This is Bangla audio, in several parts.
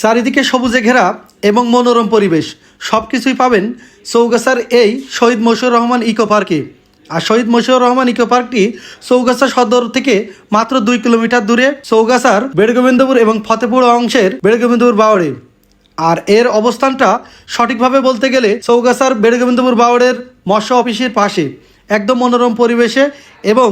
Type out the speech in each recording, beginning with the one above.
চারিদিকে সবুজে ঘেরা এবং মনোরম পরিবেশ। সব কিছুই পাবেন চৌগাছার এই শহীদ মশিউর রহমান ইকো পার্কে। আর শহীদ মশিউর রহমান ইকো পার্কটি চৌগাছা সদর থেকে মাত্র দুই কিলোমিটার দূরে চৌগাছার বেড়গোবিন্দপুর এবং ফতেপুর অংশের বেড়গোবিন্দপুর বাওড়ে আর এর অবস্থানটা সঠিকভাবে বলতে গেলে চৌগাছার বেড়গোবিন্দপুর বাওড়ের মৎস্য অফিসের পাশে। একদম মনোরম পরিবেশে এবং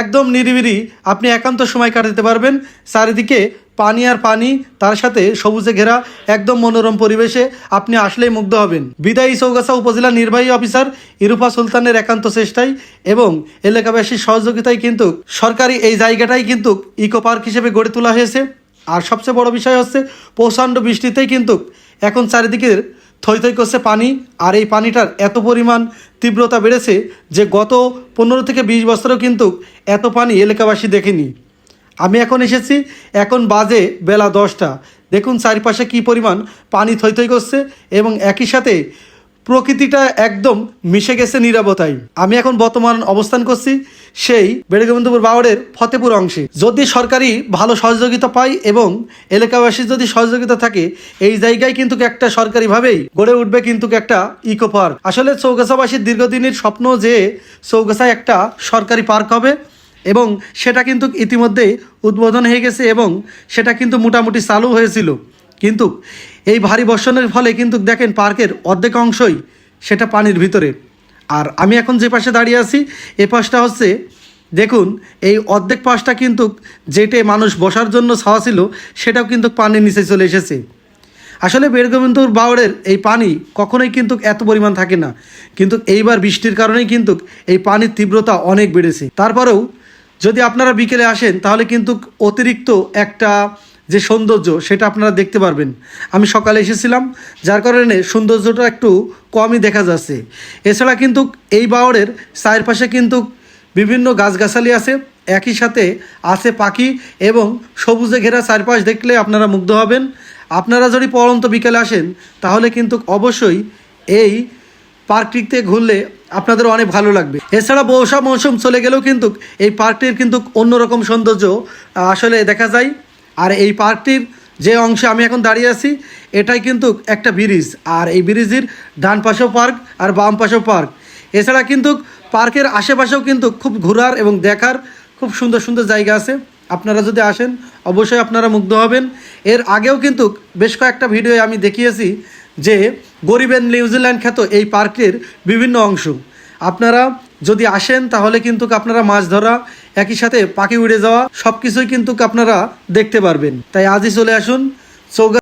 একদম নিরিবিলি, আপনি একান্ত সময় কাটাতে পারবেন। চারিদিকে পানি আর পানি, তার সাথে সবুজে ঘেরা একদম মনোরম পরিবেশে আপনি আসলেই মুগ্ধ হবেন। বিদায়ী চৌগাছা উপজেলা নির্বাহী অফিসার ইরুফা সুলতানের একান্ত চেষ্টায় এবং এলাকাবাসীর সহযোগিতায় কিন্তু সরকারি এই জায়গাটাই কিন্তু ইকো পার্ক হিসেবে গড়ে তোলা হয়েছে। আর সবচেয়ে বড় বিষয় হচ্ছে, প্রচণ্ড বৃষ্টিতেই কিন্তু এখন চারিদিকে থই থই করছে পানি, আর এই পানিটার এত পরিমাণ তীব্রতা বেড়েছে যে গত পনেরো থেকে বিশ বছরেও কিন্তু এত পানি এলাকাবাসী দেখেনি। আমি এখন এসেছি, এখন বাজে বেলা দশটা। দেখুন চারিপাশে কি পরিমাণ পানি থই থই করছে এবং একই সাথে প্রকৃতিটা একদম মিশে গেছে নিরাপত্তায় আমি এখন বর্তমান অবস্থান করছি সেই বেড়গোবিন্দপুর বাওড়ের ফতেপুর অংশে। যদি সরকারি ভালো সহযোগিতা পায় এবং এলাকাবাসীর যদি সহযোগিতা থাকে, এই জায়গায় কিন্তু একটা সরকারিভাবেই গড়ে উঠবে কিন্তু একটা ইকো পার্ক। আসলে চৌগাছাবাসীর দীর্ঘদিনের স্বপ্ন যে চৌগাছায় একটা সরকারি পার্ক হবে এবং সেটা কিন্তু ইতিমধ্যেই উদ্বোধন হয়ে গেছে এবং সেটা কিন্তু মোটামুটি চালু হয়েছিল। কিন্তু এই ভারী বর্ষণের ফলে কিন্তু দেখেন পার্কের অর্ধেক অংশই সেটা পানির ভিতরে। আর আমি এখন যে পাশে দাঁড়িয়ে আছি, এ পাশটা হচ্ছে, দেখুন, এই অর্ধেক পাশটা কিন্তু যেটে মানুষ বসার জন্য ছাওয়া ছিল, সেটাও কিন্তু পানির নিচে চলে এসেছে। আসলে বেরগোবিন্দপুর বাওড়ের এই পানি কখনোই কিন্তু এত পরিমাণ থাকে না। কিন্তু এইবার বৃষ্টির কারণেই কিন্তু এই পানির তীব্রতা অনেক বেড়েছে। তারপরেও যদি আপনারা বিকেলে আসেন, তাহলে কিন্তু অতিরিক্ত একটা যে সৌন্দর্য, সেটা আপনারা দেখতে পারবেন। আমি সকালে এসেছিলাম, যার কারণে সৌন্দর্যটা একটু কমই দেখা যাচ্ছে। এছাড়া কিন্তু এই বাওড়ের চারপাশে কিন্তু বিভিন্ন গাছগাছালি আছে, একই সাথে আছে পাখি এবং সবুজে ঘেরা চারপাশ দেখলে আপনারা মুগ্ধ হবেন। আপনারা যদি পড়ন্ত বিকেলে আসেন, তাহলে কিন্তু অবশ্যই এই পার্কটিতে ঘুরলে আপনাদের অনেক ভালো লাগবে। এছাড়া বর্ষা মৌসুম চলে গেলেও কিন্তু এই পার্কটির কিন্তু অন্যরকম সৌন্দর্য আসলে দেখা যায়। আর এই পার্কটির যে অংশে আমি এখন দাঁড়িয়ে আছি, এটাই কিন্তু একটা ব্রিজ। আর এই ব্রিজের ডান পাশেও পার্ক আর বাম পাশেও পার্ক। এছাড়া কিন্তু পার্কের আশেপাশেও কিন্তু খুব ঘোরার এবং দেখার খুব সুন্দর সুন্দর জায়গা আছে। আপনারা যদি আসেন, অবশ্যই আপনারা মুগ্ধ হবেন। এর আগেও কিন্তু বেশ কয়েকটা ভিডিও আমি দেখিয়েছি যে গরিবের নিউজিল্যান্ড খ্যাত এই পার্কের বিভিন্ন অংশ। আপনারা যদি আসেন, তাহলে কিন্তু আপনারা মাছ ধরা, একই সাথে পাখি উড়ে যাওয়া সব কিছুই কিন্তু আপনারা দেখতে পারবেন। তাই আজই চলে আসুন চৌগা